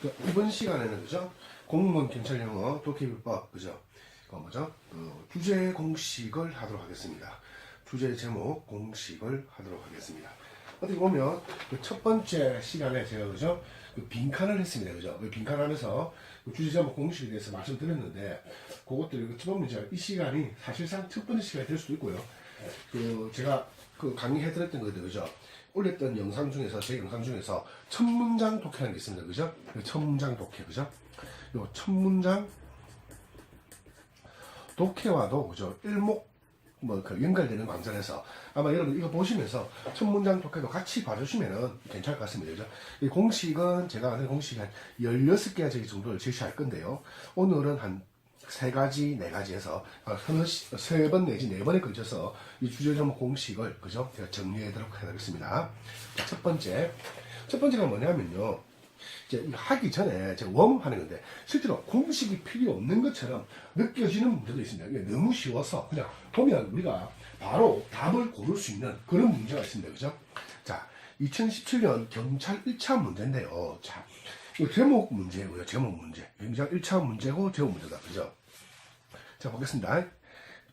그 이번 시간에는 그죠? 공무원 경찰 영어 독해비법 그죠? 그 뭐죠? 그 주제 공식을 하도록 하겠습니다. 주제 제목 공식을 하도록 하겠습니다. 어떻게 보면 그 첫 번째 시간에 제가 그죠? 그 빈칸을 했습니다. 그죠? 그 빈칸하면서 그 주제 제목 공식에 대해서 말씀드렸는데 그것들 그 처음 문제 이 시간이 사실상 첫 번째 시간이 될 수도 있고요. 그 제가 그 강의해드렸던 거들 그죠? 올렸던 영상 중에서 제 영상 중에서 첫 문장 독해라는 게 있습니다. 그죠? 그첫 문장 독해 그죠? 요첫 문장 독해와도 그죠? 일목 뭐그 연결되는 광전에서 아마 여러분 이거 보시면서 첫 문장 독해도 같이 봐주시면은 괜찮을 것 같습니다. 그죠? 이 공식은 제가 아는 공식이 한 16개가 정도를 제시할 건데요. 오늘은 한 세 가지, 네 가지에서 세 번 내지 네 번에 걸쳐서 이 주제 제목 공식을 그죠? 제가 정리하도록 해드리겠습니다. 자, 첫 번째, 첫 번째가 뭐냐면요. 이제 하기 전에 제가 웜 하는 건데 실제로 공식이 필요 없는 것처럼 느껴지는 문제도 있습니다. 너무 쉬워서 그냥 보면 우리가 바로 답을 고를 수 있는 그런 문제가 있습니다. 그죠? 자, 2017년 경찰 1차 문제인데요. 자, 제목 문제고요. 제목 문제. 경찰 1차 문제고 제목 문제다. 그죠? 자, 보겠습니다.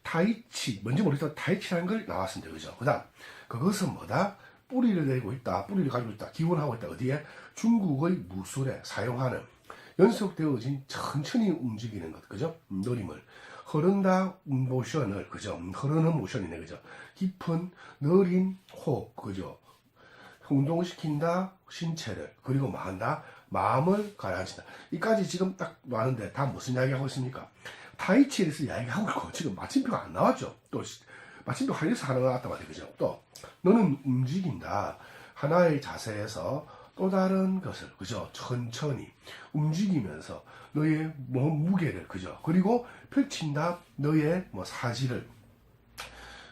타이치, 뭔지 모르겠다. 타이치라는 걸 나왔습니다. 그죠? 그 다음, 그것은 뭐다? 뿌리를 내고 있다. 뿌리를 가지고 있다. 기원하고 있다. 어디에? 중국의 무술에 사용하는 연속되어진 천천히 움직이는 것. 그죠? 음, 노림을. 흐른다 모션을, 그죠? 음, 흐르는 모션이네. 그죠? 깊은, 느린 호흡. 그죠? 운동시킨다 신체를 그리고 뭐 한다 마음을 가라앉힌다. 이까지 지금 딱 나왔는데 다 무슨 이야기 하고 있습니까? 타이치에 대해서 이야기하고 있고 지금 마침표가 안 나왔죠. 또 시- 마침표 하나에서 하나가 나왔단 말이에요. 그죠? 또 너는 움직인다. 하나의 자세에서 또 다른 것을 그죠? 천천히 움직이면서 너의 뭐 무게를 그죠? 그리고 펼친다. 너의 뭐 사지를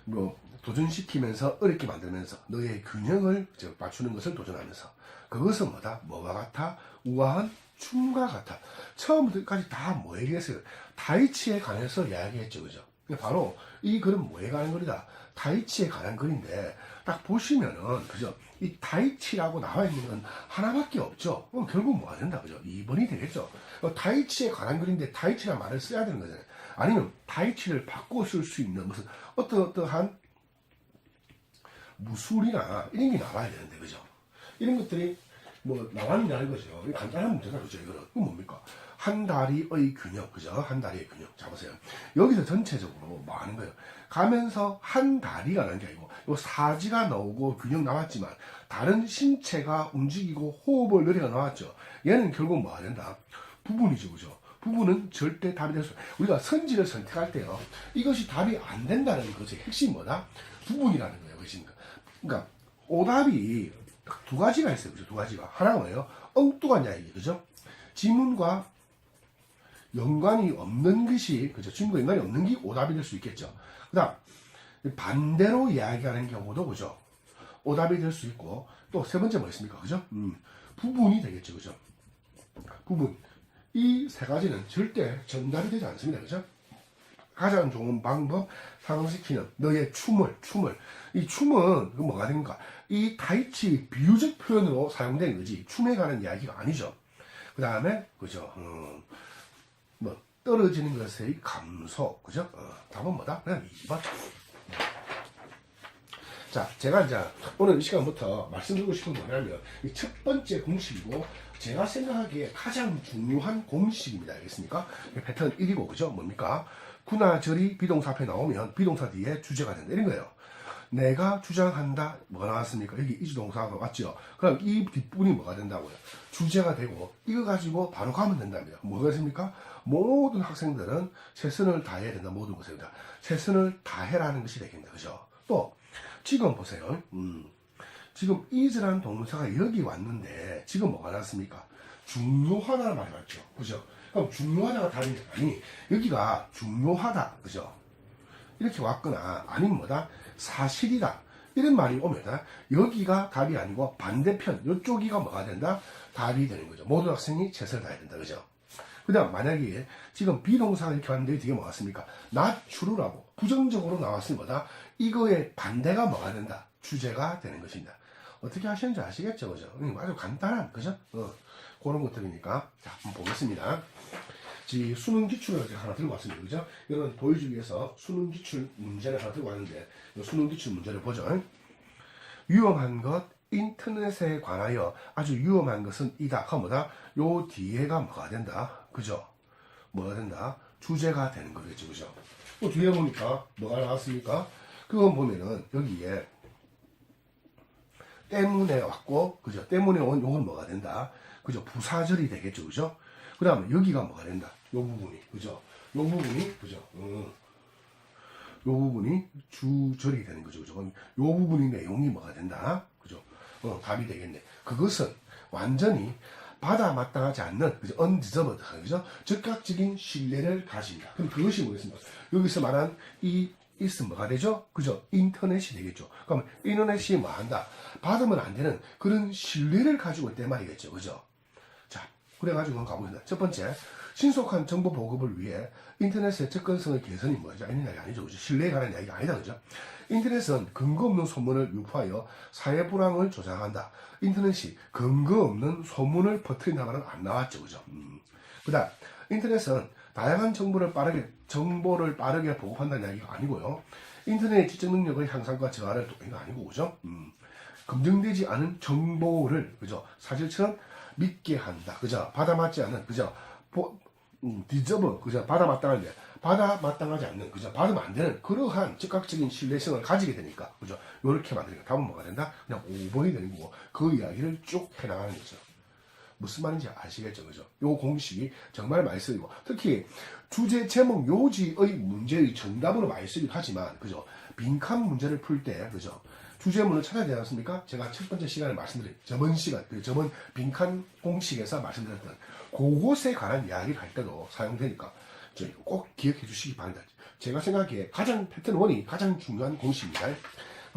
뭐 도전시키면서 어렵게 만들면서 너의 균형을 맞추는 것을 도전하면서 그것은 뭐다? 뭐가 같아? 우아한 춤과 같아. 처음부터까지 다 뭐 얘기했어요? 다이치에 관해서 이야기했죠, 그죠? 바로 이 글은 뭐에 관한 글이다? 다이치에 관한 글인데 딱 보시면은 그죠? 이 다이치라고 나와 있는 건 하나밖에 없죠. 그럼 결국 뭐가 된다, 그죠? 2번이 되겠죠. 어, 다이치에 관한 글인데 다이치라는 말을 써야 되는 거잖아요. 아니면 다이치를 바꿔 쓸 수 있는 무슨 어떠어떠한 무술이나 이런 게 나와야 되는데 그죠? 이런 것들이 뭐 나왔냐는 거죠. 이거 간단한 문제다 그죠? 이거는 이건 뭡니까? 한 다리의 균형 그죠? 한 다리의 균형 잡으세요. 여기서 전체적으로 뭐 하는 거예요? 가면서 한 다리가 나는 게 아니고 요 사지가 나오고 균형 나왔지만 다른 신체가 움직이고 호흡을 느리가 나왔죠. 얘는 결국 뭐 하야 된다? 부분이죠, 그죠? 부분은 절대 답이 될 수. 우리가 선지를 선택할 때요. 이것이 답이 안 된다는 것의 핵심 뭐다? 부분이라는 거예요. 그러니까 오답이 두 가지가 있어요, 그죠? 두 가지가 하나가 뭐예요? 엉뚱한 이야기, 그죠? 지문과 연관이 없는 것이 그죠? 지문과 연관이 없는 게 오답이 될 수 있겠죠. 그 다음 반대로 이야기하는 경우도 그죠? 오답이 될 수 있고 또 세 번째 뭐 있습니까, 그죠? 음, 부분이 되겠죠, 그죠? 부분 이 세 가지는 절대 정답이 되지 않습니다, 그죠? 가장 좋은 방법 상승시키는 너의 춤을 춤을 이 춤은 그 뭐가 되는가 이 타이치 비유적 표현으로 사용된 거지 춤에 관한 이야기가 아니죠 그 다음에 그죠 음, 뭐 떨어지는 것의 감소 그죠 어, 답은 뭐다 그냥 2번 자, 제가 이제 오늘 이 시간부터 말씀드리고 싶은 건 뭐냐면 이 첫 번째 공식이고 제가 생각하기에 가장 중요한 공식입니다. 알겠습니까? 이 패턴 1이고 그죠? 뭡니까? 구나절이 비동사 앞에 나오면 비동사 뒤에 주제가 된다. 이런 거예요. 내가 주장한다. 뭐가 나왔습니까? 여기 이주동사가 왔죠? 그럼 이 뒷부분이 뭐가 된다고요? 주제가 되고 이거 가지고 바로 가면 된답니다. 뭐가 있습니까? 모든 학생들은 최선을 다해야 된다. 모든 것입니다. 최선을 다해라는 것이 되겠다. 그죠? 또 지금 보세요. 음, 지금 is라는 동사가 여기 왔는데 지금 뭐가 나왔습니까? 중요하다는 말이 맞죠. 그죠? 그럼 중요하다가 다른 게 아니 여기가 중요하다. 그죠? 이렇게 왔거나 아니면 뭐다? 사실이다. 이런 말이 오면 여기가 답이 아니고 반대편 이쪽이가 뭐가 된다? 답이 되는 거죠. 모든 학생이 최선을 다해야 된다. 그죠? 그 다음 만약에 지금 비동사가 이렇게 왔는데 왔습니까? not true라고 부정적으로 나왔으면 뭐다? 이거의 반대가 뭐가 된다? 주제가 되는 것입니다. 어떻게 하시는지 아시겠죠, 그죠? 음, 아주 간단한, 그죠? 어, 그런 것들이니까. 자, 한번 보겠습니다. 지 수능 기출을 하나 들고 왔습니다, 그죠? 이런 보여주기 위해서 수능 기출 문제를 하나 들고 왔는데, 이 수능 기출 문제를 보죠. 위험한 것, 인터넷에 관하여 아주 위험한 것은 이다. 그 뭐다? 요 뒤에가 뭐가 된다? 그죠? 뭐가 된다? 주제가 되는 거겠죠, 그죠? 또 뒤에 보니까 뭐가 나왔습니까? 그건 보면은 여기에 때문에 왔고, 그죠? 때문에 온 요건 뭐가 된다? 그죠? 부사절이 되겠죠, 그죠? 그 다음에 여기가 뭐가 된다? 요 부분이, 그죠? 요 부분이, 그죠? 음. 요 부분이 주절이 되는 거죠. 그죠? 그럼 요 부분이 내용이 뭐가 된다? 그죠? 어, 답이 되겠네. 그것은 완전히 받아 마땅하지 않는, 그죠? undeserved, 그죠? 즉각적인 신뢰를 가진다. 그럼 그것이 뭐겠습니까? 여기서 말한 이 있으면 뭐가 되죠? 그죠? 인터넷이 되겠죠. 그럼 인터넷이 뭐 한다? 받으면 안 되는 그런 신뢰를 가지고 있단 말이겠죠. 그죠? 자, 그래가지고 한번 가보겠습니다. 첫 번째, 신속한 정보 보급을 위해 인터넷의 접근성의 개선이 뭐죠? 아닌 이야기 아니죠. 그죠? 신뢰에 관한 이야기가 아니다. 그죠? 인터넷은 근거 없는 소문을 유포하여 사회 불안을 조장한다. 인터넷이 근거 없는 소문을 퍼뜨린다 말은 안 나왔죠. 그죠? 음. 그 다음, 인터넷은 다양한 정보를 빠르게, 정보를 빠르게 보급한다는 이야기가 아니고요. 인터넷 지적 능력의 향상과 저하를 돕는 거 아니고, 그죠? 음. 검증되지 않은 정보를 그죠 사실처럼 믿게 한다 그죠 받아 맞지 않은 그죠 보, 음, 디저브 그죠 받아 마땅한데 받아 마땅하지 않는 그죠 받으면 안 되는 그러한 즉각적인 신뢰성을 가지게 되니까 그죠? 요렇게 만드니까 답은 뭐가 된다? 그냥 5번이 되는 거고 그 이야기를 쭉 해나가는 거죠. 무슨 말인지 아시겠죠 그죠? 요 공식이 정말 많이 쓰이고 특히 주제 제목 요지의 문제의 정답으로 많이 쓰기도 하지만 그죠? 빈칸 문제를 풀 때 그죠 주제문을 찾아야 되지 않습니까? 제가 첫 번째 시간에 말씀드린 저번 시간, 그 저번 빈칸 공식에서 말씀드렸던 그곳에 관한 이야기를 할 때도 사용되니까 꼭 기억해 주시기 바랍니다. 제가 생각하기에 가장 패턴 원이 가장 중요한 공식입니다.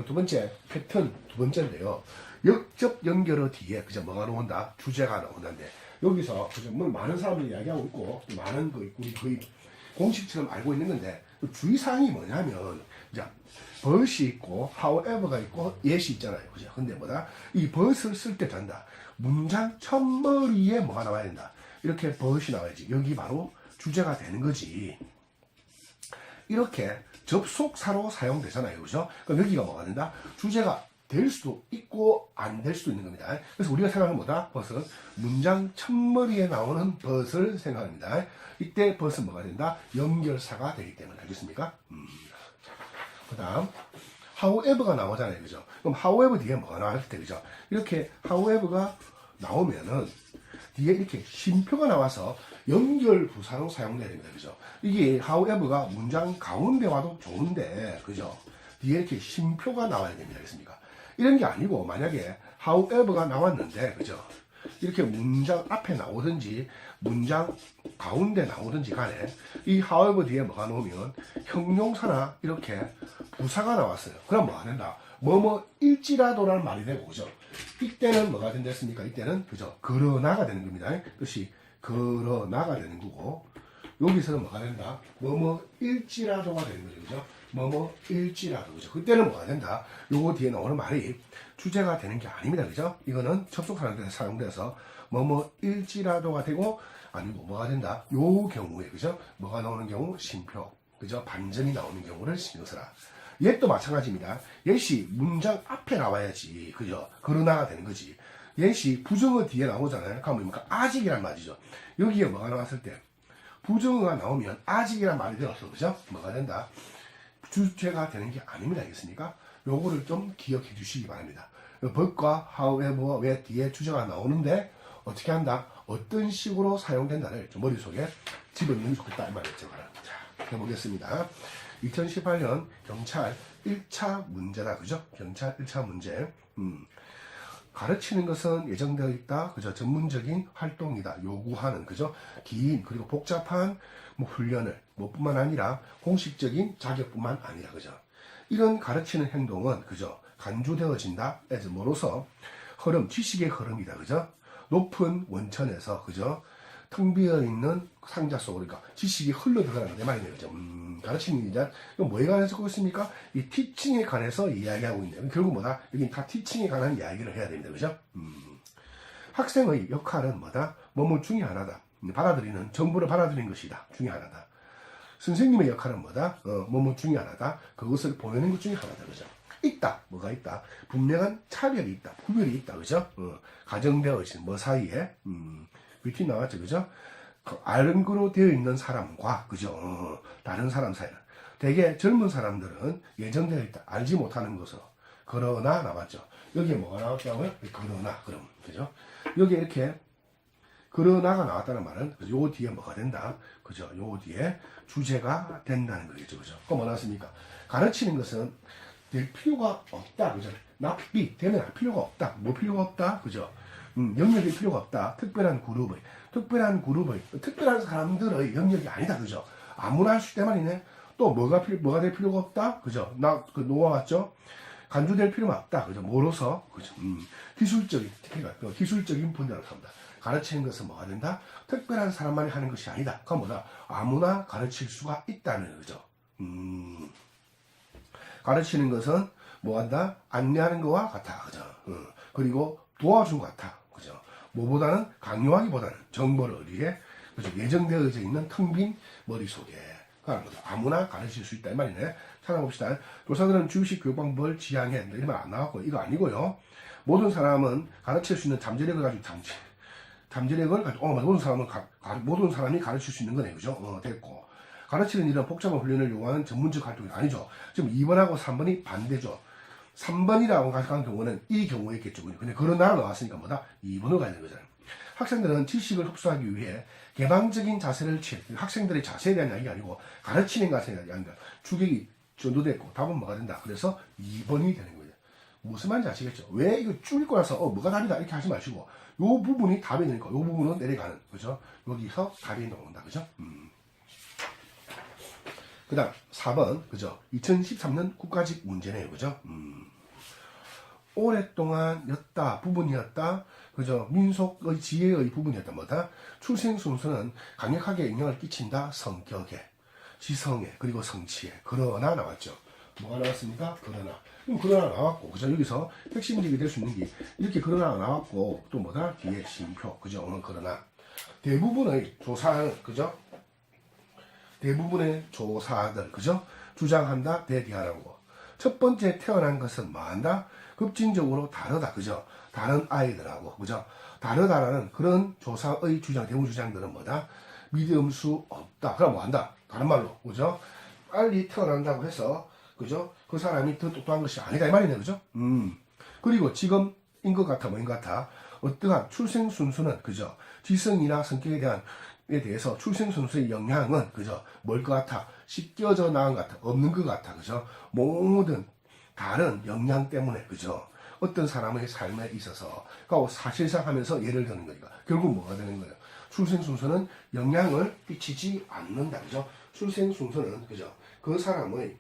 두 번째 패턴 두 번째인데요. 역접 연결어 뒤에 그저 뭐가 나온다? 주제가 나온다는데 여기서 그저 뭐 많은 사람들이 이야기하고 있고 많은 그 우리 거의 공식처럼 알고 있는 건데 그 주의사항이 뭐냐면 자 벗이 있고 however가 있고 yes이 있잖아요 그죠 근데 뭐다 이 벗을 쓸 때 된다 문장 첫머리에 뭐가 나와야 된다 이렇게 벗이 나와야지 여기 바로 주제가 되는 거지 이렇게 접속사로 사용되잖아요 그죠 그럼 여기가 뭐가 된다 주제가 될 수도 있고 안 될 수도 있는 겁니다. 그래서 우리가 생각하는 뭐다? 벗은 문장 첫머리에 나오는 벗을 생각합니다. 이때 벗은 뭐가 된다? 연결사가 되기 때문에 알겠습니까? 음. 그 다음 however가 나오잖아요. 그죠? 그럼 however 뒤에 뭐가 나올 때 그죠? 이렇게 however가 나오면은 뒤에 이렇게 쉼표가 나와서 연결 부사로 사용돼야 됩니다. 그죠? 이게 however가 문장 가운데 와도 좋은데 그죠? 뒤에 이렇게 쉼표가 나와야 됩니다. 알겠습니까? 이런 게 아니고 만약에 however가 나왔는데 그죠? 이렇게 문장 앞에 나오든지 문장 가운데 나오든지 간에 이 however 뒤에 뭐가 나오면 형용사나 이렇게 부사가 나왔어요. 그럼 뭐가 된다? 뭐뭐 일지라도라는 말이 되고 그죠? 이때는 뭐가 된댔습니까? 이때는 그죠? 그러나가 되는 겁니다. 뜻이 그러나가 되는 거고 여기서는 뭐가 된다? 뭐뭐 일지라도가 되는 거죠. 그죠? 뭐뭐 일지라도 그죠? 그때는 뭐가 된다? 요거 뒤에 나오는 말이 주제가 되는 게 아닙니다. 그죠? 이거는 접속사한테 사용돼서 뭐뭐 일지라도가 되고 아니고 뭐가 된다? 요 경우에 그죠? 뭐가 나오는 경우 심표 그죠? 반전이 나오는 경우를 신경 써라. 얘도 마찬가지입니다. 얘시 문장 앞에 나와야지 그죠? 그러나가 되는 거지. 얘시 부정어 뒤에 나오잖아요. 그럼 뭡니까? 아직이란 말이죠. 여기에 뭐가 나왔을 때 부정어가 나오면 아직이란 말이 되었어. 그죠? 뭐가 된다? 주체가 되는 게 아닙니다. 알겠습니까? 요거를 좀 기억해 주시기 바랍니다. 법과 however 왜 뒤에 주제가 나오는데 어떻게 한다? 어떤 식으로 사용된다를 좀 머릿속에 집어넣는 게 좋겠다 이 말이죠. 자, 해보겠습니다. 2018년 경찰 1차 문제다. 그죠? 경찰 1차 문제. 음. 가르치는 것은 예정되어 있다. 그죠? 전문적인 활동이다. 요구하는 그죠? 긴 그리고 복잡한 뭐 훈련을 뭐 뿐만 아니라 공식적인 자격뿐만 아니라 그죠? 이런 가르치는 행동은 그죠? 간주되어진다. 뭐로서 흐름, 지식의 흐름이다. 그죠? 높은 원천에서 그죠? 텅 비어 있는 상자 속으로 그러니까 지식이 흘러 들어가는 내 말이네요. 그죠? 음, 가르치는 이제 이거 뭐에 관해서 하고 있습니까? 이 티칭에 관해서 이야기하고 있네요. 결국 뭐다? 여기 다 티칭에 관한 이야기를 해야 됩니다. 그죠? 음. 학생의 역할은 뭐다? 뭐뭐 중에 하나다. 받아들이는 정보를 받아들이는 것이다. 중에 하나다. 선생님의 역할은 뭐다? 어, 뭐뭐 중에 하나다. 그것을 보내는 것 중에 하나다. 그죠? 있다. 뭐가 있다? 분명한 차별이 있다. 구별이 있다. 그죠? 어, 가정되어진 뭐 사이에, 음, 위티 나왔죠. 그죠? 그 알근으로 되어 있는 사람과, 그죠? 어, 다른 사람 사이는. 대개 젊은 사람들은 예정되어 있다. 알지 못하는 것으로. 그러나 나왔죠. 여기에 뭐가 나왔다고요? 그러나, 그럼. 그죠? 여기에 이렇게 그러나가 나왔다는 말은 요 뒤에 뭐가 된다. 그죠? 요 뒤에 주제가 된다는 거겠죠. 그죠? 그거 뭐 나왔습니까? 가르치는 것은 될 필요가 없다. 그죠? 납비 되면 할 필요가 없다. 뭐 필요가 없다. 그죠? 음, 영역이 필요가 없다. 특별한 그룹의 특별한 그룹의 특별한 사람들의 영역이 아니다. 그죠? 아무나 할 수 있단 말이네. 또 뭐가 필요 뭐가 될 필요가 없다. 그죠? 나 그 노아 왔죠? 간주될 필요가 없다. 그죠? 뭐로서 그죠? 음, 기술적인 그러니까 기술적인 분야로 합니다. 가르치는 것은 뭐가 된다? 특별한 사람만이 하는 것이 아니다. 그건 뭐다? 아무나 가르칠 수가 있다는 거죠. 음, 가르치는 것은 뭐한다? 안내하는 것과 같아. 그죠? 어, 그리고 도와준 것 같아. 그죠? 뭐보다는 강요하기보다는 정보를 어디에 그죠? 예정되어져 있는 텅 빈 머릿속에. 아무나 가르칠 수 있다. 이 말이네. 찾아봅시다. 교사들은 주식 교육방법을 지향해. 이런 말안 나왔고, 이거 아니고요. 모든 사람은 가르칠 수 있는 잠재력을 가지고 잠재, 잠재력을 가지고, 어, 모든 사람은, 가, 가- 모든 사람이 가르칠 수 있는 거네. 그죠? 어, 됐고. 가르치는 일은 복잡한 훈련을 요구하는 전문적 활동이 아니죠. 지금 2번하고 3번이 반대죠. 3번이라고 가는 경우는 이 경우였겠죠. 근데 그러나 나왔으니까 뭐다? 2번으로 가야 되는 거잖아요. 학생들은 지식을 흡수하기 위해 개방적인 자세를 취해. 학생들의 자세에 대한 이야기가 아니고 가르치는 것에 대한 이야기가 주객이 전도됐고 답은 뭐가 된다. 그래서 2번이 되는 거예요. 무슨 말인지 아시겠죠? 왜 이거 쭉 읽고 나서 어 뭐가 답이다 이렇게 하지 마시고 요 부분이 답이 되니까 요 부분은 내려가는 그죠? 여기서 답이 나온다 그죠? 음. 그 다음 4번 그죠? 2013년 국가직 문제네요 그죠? 음. 오랫동안 였다 부분이었다 그죠? 민속의 지혜의 부분이었다 뭐다? 출생 순수는 강력하게 영향을 끼친다 성격에 지성에 그리고 성취에 그러나 나왔죠. 뭐가 나왔습니까? 그러나 그럼 그러나 나왔고 그죠? 여기서 핵심적이 될 수 있는 게 이렇게 그러나 나왔고 또 뭐다? 뒤에 심표 그죠? 오늘 그러나 대부분의 조사는 그죠? 대부분의 조사들 그죠? 주장한다 대디하라고 첫 번째 태어난 것은 뭐한다? 급진적으로 다르다 그죠? 다른 아이들하고 그죠? 다르다라는 그런 조사의 주장 대부분 주장들은 뭐다? 믿음 수 없다. 그럼 뭐한다? 다른 말로 그죠? 빨리 태어난다고 해서 그죠? 그 사람이 더 똑똑한 것이 아니다 이 말이네 그죠? 음 그리고 지금 인 것 같아 뭐인 것 같아 어떠한 출생 순수는 그죠? 지성이나 성격에 대한 에 대해서 출생 순수의 영향은 그죠? 뭘 것 같아? 씻겨져 나온 것 같아? 없는 것 같아 그죠? 모든 다른 영향 때문에 그죠? 어떤 사람의 삶에 있어서 그러니까 사실상 하면서 예를 드는 거니까 결국 뭐가 되는 거예요? 출생 순서는 영향을 끼치지 않는다 그죠? 출생 순서는 그죠? 그 사람의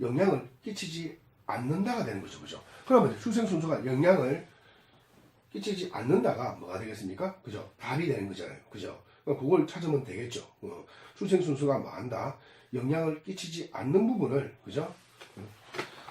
영향을 끼치지 않는다가 되는 거죠 그죠? 그러면 출생 순서가 영향을 끼치지 않는다가 뭐가 되겠습니까? 그죠? 답이 되는 거잖아요. 그죠? 그걸 찾으면 되겠죠. 어, 출생 순수가 뭐 한다? 영향을 끼치지 않는 부분을, 그죠?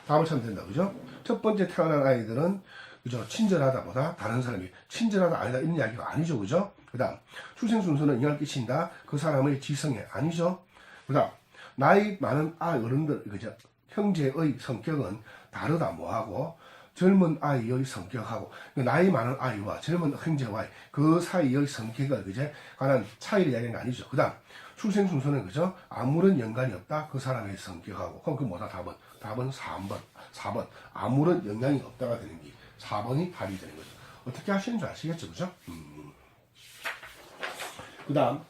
답을 찾으면 된다. 그죠? 첫 번째 태어난 아이들은, 그죠? 친절하다 보다 다른 사람이 친절하다 아니다 이런 이야기가 아니죠. 그죠? 그 다음, 출생 순수는 영향을 끼친다. 그 사람의 지성에 아니죠. 그 다음, 나이 많은 아, 어른들, 그죠? 형제의 성격은 다르다 뭐하고, 젊은 아이의 성격하고 그 나이 많은 아이와 젊은 형제와 그 사이의 성격을 그제 관한 차이를 이야기하는 게 아니죠. 그다음 출생 순서는 그죠 아무런 연관이 없다 그 사람의 성격하고 그럼 그 뭐다 답은 답은 3번 4번 아무런 영향이 없다가 되는 게 4번이 답이 되는 거죠. 어떻게 하시는 줄 아시겠죠, 그죠? 음. 그다음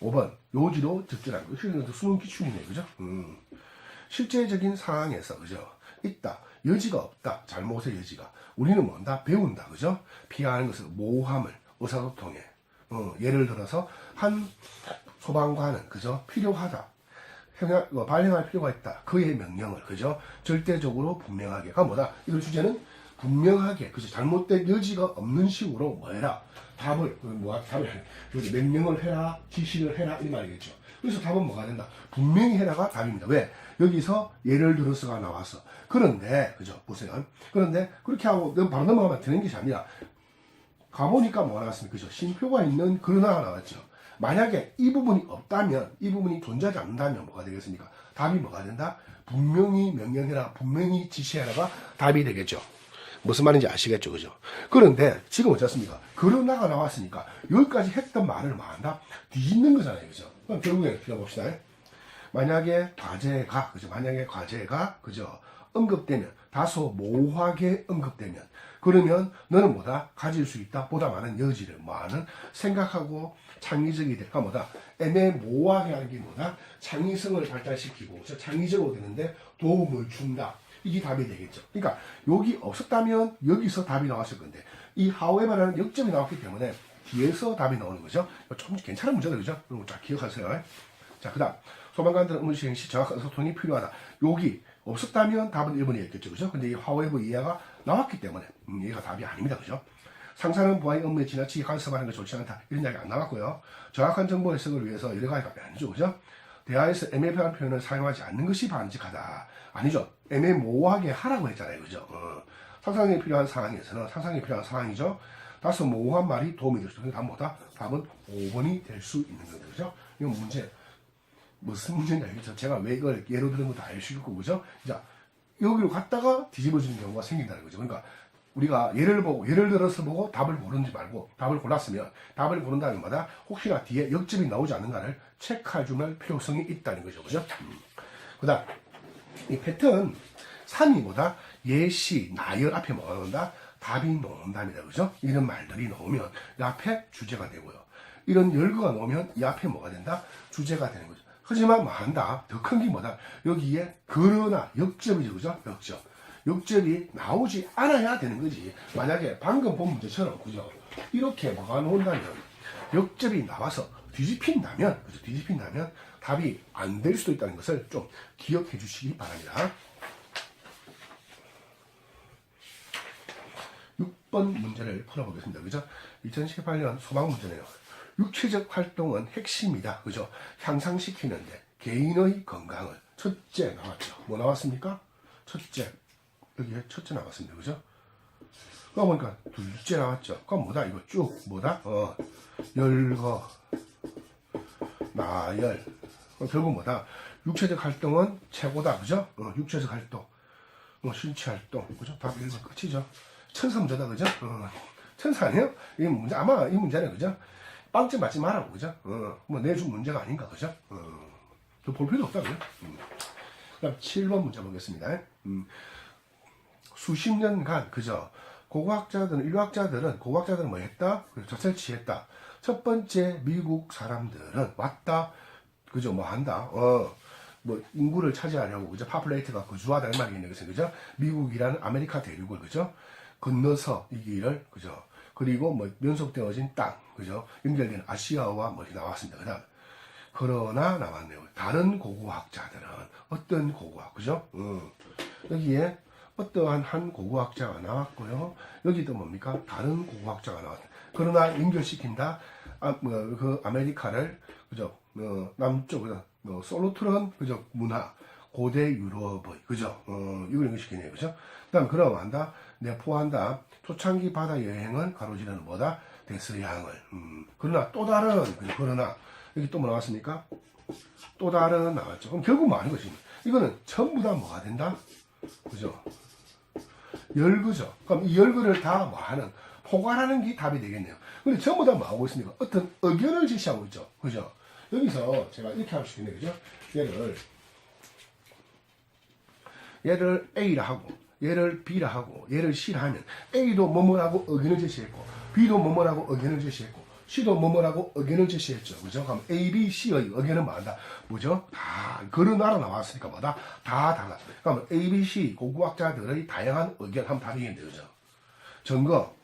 5번 요지로 적절한 거. 수능 기출이네, 그죠? 음. 실제적인 상황에서 그죠? 있다. 여지가 없다. 잘못의 여지가. 우리는 뭔다? 배운다. 그죠? 피하는 것은 모함을 의사소통에. 어, 예를 들어서 한 소방관은 그죠? 필요하다. 행하, 어, 발행할 필요가 있다. 그의 명령을 그죠? 절대적으로 분명하게. 그 뭐다? 이걸 주제는 분명하게 그죠 잘못된 여지가 없는 식으로 뭐 해라 답을 뭐 답을 명령을 해라 지시를 해라 이 말이겠죠. 그래서 답은 뭐가 된다 분명히 해라가 답입니다. 왜 여기서 예를 들어서가 나왔어. 그런데 그죠 보세요. 그런데 그렇게 하고 바로 넘어가면 되는 것이 아니라 가보니까 뭐가 나왔습니까? 그죠? 쉼표가 있는 그러나가 나왔죠. 만약에 이 부분이 없다면, 이 부분이 존재하지 않는다면 뭐가 되겠습니까? 답이 뭐가 된다? 분명히 명령해라, 분명히 지시해라가 답이 되겠죠. 무슨 말인지 아시겠죠? 그죠? 그런데 지금 어떻습니까? 그러나가 나왔으니까 여기까지 했던 말을 뭐 한다? 뒤집는 거잖아요. 그죠? 그럼 결국에 들어봅시다. 만약에 과제가, 그죠? 만약에 과제가, 그죠? 언급되면, 다소 모호하게 언급되면, 그러면 너는 뭐다? 가질 수 있다? 보다 많은 여지를 뭐하는? 생각하고 창의적이 될까 뭐다? 애매모호하게 하는 게 뭐다? 창의성을 발달시키고, 저 창의적으로 되는데 도움을 준다. 이게 답이 되겠죠. 그러니까 여기 없었다면 여기서 답이 나왔을 건데 이 however라는 역점이 나왔기 때문에 뒤에서 답이 나오는 거죠. 좀 괜찮은 문제다 그죠? 그럼 잘 기억하세요. 자, 그 다음 소방관들 의무 시행 시 정확한 소통이 필요하다. 여기 없었다면 답은 1번이었겠죠. 그죠? 근데 이 however 이하가 나왔기 때문에 음, 얘가 답이 아닙니다. 그죠? 상사는 부하의 업무에 지나치게 간섭하는 게 좋지 않다. 이런 이야기 안 나왔고요. 정확한 정보 해석을 위해서 여러 가지가 아니죠. 그죠? 대화에서 애매한 표현을 사용하지 않는 것이 바람직하다. 아니죠. 애매모호하게 하라고 했잖아요. 그죠? 어. 상상이 필요한 상황에서는 상상이 필요한 상황이죠. 다소 모호한 말이 도움이 될 수 있는 답보다 답은 5번이 될 수 있는 거죠. 그죠? 이건 문제. 무슨 그죠? 제가 왜 이걸 예로 드는 것도 알수 있고, 그죠? 자, 여기로 갔다가 뒤집어지는 경우가 생긴다는 거죠. 그러니까 우리가 예를 보고 예를 들어서 보고 답을 고르지 말고 답을 골랐으면 답을 고른다는 마다 혹시나 뒤에 역점이 나오지 않는가를 체크해 주면 필요성이 있다는 거죠. 그죠? 음. 그다음 이 패턴 3위보다 예시, 나열 앞에 뭐가 나온다? 답이 나온답니다. 그죠? 이런 말들이 나오면 이 앞에 주제가 되고요. 이런 열거가 나오면 이 앞에 뭐가 된다? 주제가 되는 거죠. 하지만 뭐 한다? 더 큰 게 뭐다? 여기에 그러나 역점이죠. 그죠? 역점. 역점이 나오지 않아야 되는 거지. 만약에 방금 본 문제처럼, 그죠? 이렇게 뭐가 나온다면, 역점이 나와서 뒤집힌다면, 그죠? 뒤집힌다면 답이 안 될 수도 있다는 것을 좀 기억해 주시기 바랍니다. 6번 문제를 풀어보겠습니다. 그죠? 2018년 소방 문제네요. 육체적 활동은 핵심이다. 그죠? 향상시키는데 개인의 건강을 첫째 나왔죠. 뭐 나왔습니까? 첫째. 여기에 첫째 나왔습니다. 그죠? 그거 보니까 둘째 나왔죠. 그럼 뭐다? 이거 쭉 뭐다? 어, 열거, 나열. 그럼 결국 뭐다? 육체적 활동은 최고다. 그죠? 어, 육체적 활동. 뭐 신체 활동. 그죠? 답 1번 끝이죠. 천사 문제다. 그죠? 어, 천사 아니에요? 이 문제, 아마 이 문제는 그죠? 빵점 맞지 말라고. 그죠? 어, 뭐 내준 문제가 아닌가. 그죠? 어, 볼 필요 없다. 그죠? 음. 그다음 7번 문제 보겠습니다. 음. 수십 년간 그저 고고학자들은 인류학자들은 고고학자들은 뭐 했다? 젖을 취했다. 첫 번째 미국 사람들은 왔다. 그죠? 뭐 한다. 어. 뭐 인구를 차지하려고 그죠? 파플레이트가 거주하다 이 말이 있는 것은 그죠? 미국이라는 아메리카 대륙을 그죠? 건너서 이 길을 그죠? 그리고 뭐 면속되어진 땅 그죠? 연결된 아시아와 뭐 나왔습니다. 그다음 그러나 나왔네요. 다른 고고학자들은 어떤 고고학 그죠? 어. 여기에 어떠한 한 고고학자가 나왔고요. 여기도 뭡니까? 다른 고고학자가 나왔다. 그러나 연결시킨다. 아, 뭐, 그 아메리카를, 그죠? 어, 남쪽? 어, 솔로트론, 그죠? 문화. 고대 유럽의, 그죠? 어, 이걸 연결시키네요. 그죠? 그 다음, 그럼 한다. 내포한다. 초창기 바다 여행은 가로지르는 뭐다? 대서양을. 음, 그러나 또 다른? 그러나, 여기 또 뭐 나왔습니까? 또 다른 나왔죠. 그럼 결국 뭐 하는 것입니 이거는 전부 다 뭐가 된다? 그죠? 열거죠. 그럼 이 열거를 다 뭐 하는, 포괄하는 게 답이 되겠네요. 근데 전부 다 뭐 하고 있습니까? 어떤 의견을 제시하고 있죠. 그죠? 여기서 제가 이렇게 할 수 있네. 그죠? 얘를, 얘를 A라 하고, 얘를 B라 하고, 얘를 C라 하면, A도 뭐뭐라고 의견을 제시했고, B도 뭐뭐라고 의견을 제시했고, C도 뭐뭐라고 의견을 제시했죠. 그죠? 그럼 A, B, C의 의견은 뭐다? 뭐죠? 다, 그러나라 나왔으니까 뭐다? 다 달라. 그럼 A, B, C 고고학자들의 다양한 의견 한번 답이겠네요. 그죠? 증거,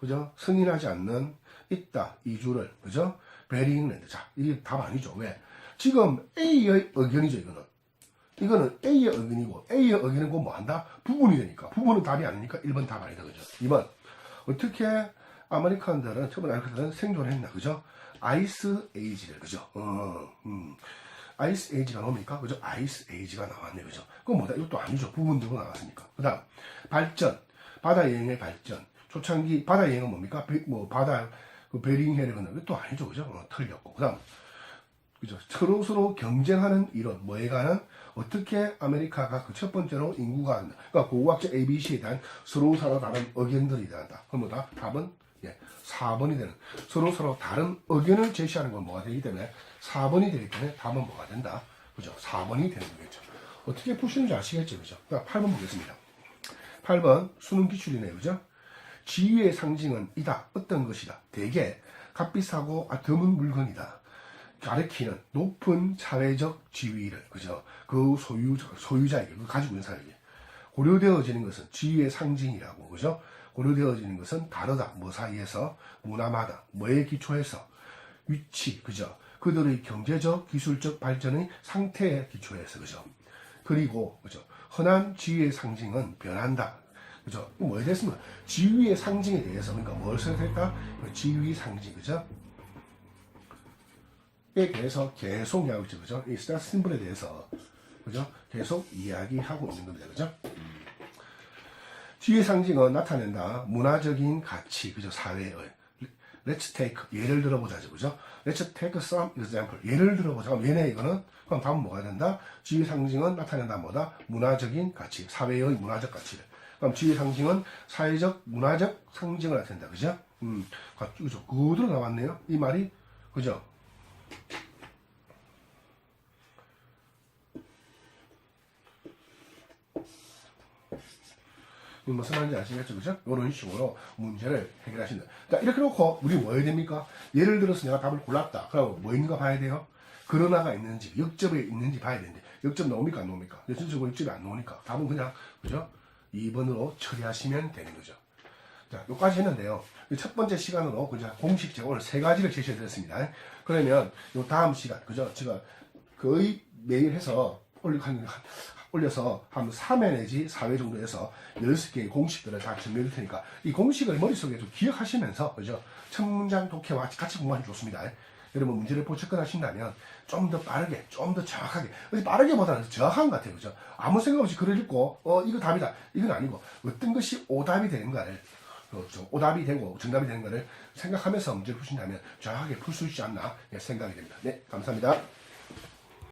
그죠? 승인하지 않는, 있다, 이주를, 그죠? 베링랜드. 자, 이게 답 아니죠. 왜? 지금 A의 의견이죠, 이거는. 이거는 A의 의견이고 A의 의견은 곧 뭐한다? 부분이 되니까 부분은 답이 아니니까 1번 답 아니다 그죠? 2번 어떻게 아메리칸들은 처음에 아메리칸들은 생존했나 그죠? 아이스 에이지를 그죠? 어, 음. 아이스 에이지가 나옵니까? 그죠? 아이스 에이지가 나왔네 그죠? 그건 뭐다? 이것도 아니죠. 부분적으로 나왔으니까. 그 다음 발전 바다 여행의 발전 초창기 바다 여행은 뭡니까? 배- 뭐 바다 그 베링해를 건너 이것도 아니죠 그죠? 어, 틀렸고 그 다음 그죠? 서로 서로 경쟁하는 이론, 뭐에 관한 어떻게 아메리카가 그 첫 번째로 인구가 그러니까 고고학적 ABC에 대한 서로 서로 다른 의견들이 대한다. 그럼 뭐다? 답은 예, 4번이 되는 서로 서로 다른 의견을 제시하는 건 뭐가 되기 때문에 4번이 되기 때문에 답은 뭐가 된다. 그죠? 4번이 되는 거겠죠. 어떻게 푸시는지 아시겠죠, 그죠? 그러니까 8번 보겠습니다. 8번 수능 기출이네요, 그죠? 지위의 상징은 이다. 어떤 것이다. 대개 값비싸고 아, 드문 물건이다. 가리키는 높은 사회적 지위를 그죠? 그 소유 소유자에게 그 가지고 있는 사람에게. 고려되어지는 것은 지위의 상징이라고 그죠? 고려되어지는 것은 다르다. 뭐 사이에서 문화마다. 뭐에 기초해서. 위치 그죠? 그들의 경제적 기술적 발전의 상태에 기초해서 그죠? 그리고 그죠? 흔한 지위의 상징은 변한다. 그죠? 뭐에 대해서는 지위의 상징에 대해서 그러니까 뭘그 지위 상징 그죠 에 대해서 계속 이야기하고 있죠, 그죠? 이 스타트 심볼에 대해서, 그죠? 계속 이야기하고 있는 겁니다, 그죠? 지의 상징은 나타낸다. 문화적인 가치, 그죠? 사회의. Let's take, 예를 들어보자죠, 그죠? Let's take some example. 예를 들어보자. 그럼 얘네 이거는, 그럼 다음 뭐가 된다? 지의 상징은 나타낸다, 뭐다? 문화적인 가치, 사회의 문화적 가치를. 그럼 지의 상징은 사회적, 문화적 상징을 나타낸다, 그죠? 음, 그죠? 그대로 나왔네요. 이 말이, 그죠? 무슨 말인지 아시겠죠? 그죠? 이런 식으로 문제를 해결하신다. 자, 이렇게 놓고, 우리 뭐 해야 됩니까? 예를 들어서 내가 답을 골랐다. 그럼 뭐 있는가 봐야 돼요? 그러나가 있는지, 역접에 있는지 봐야 되는데, 역접 나옵니까? 안 나옵니까? 여전적으로 역접이 안 나오니까, 답은 그냥, 그죠? 2번으로 처리하시면 되는 거죠. 자, 여기까지 했는데요. 이첫 번째 시간으로 그냥 공식 제가 오늘 세 가지를 제시해 드렸습니다. 그러면 요 다음 시간, 그죠? 제가 거의 매일 해서 올려서 한 3회 내지 4회 정도 해서 16개의 공식들을 다줄 테니까 이 공식을 머릿속에 좀 기억하시면서, 그죠? 첫 문장 독해와 같이 공부하면 좋습니다. 여러분 문제를 보고 접근하신다면 좀 더 빠르게, 좀 더 정확하게, 빠르게보다는 정확한 것 같아요. 그죠? 아무 생각 없이 글을 읽고, 어, 이거 답이다. 이건 아니고, 어떤 것이 오답이 되는가를, 오답이 되고 정답이 되는 거를 생각하면서 문제를 푸신다면 정확하게 풀 수 있지 않나 예, 생각이 됩니다. 네, 감사합니다.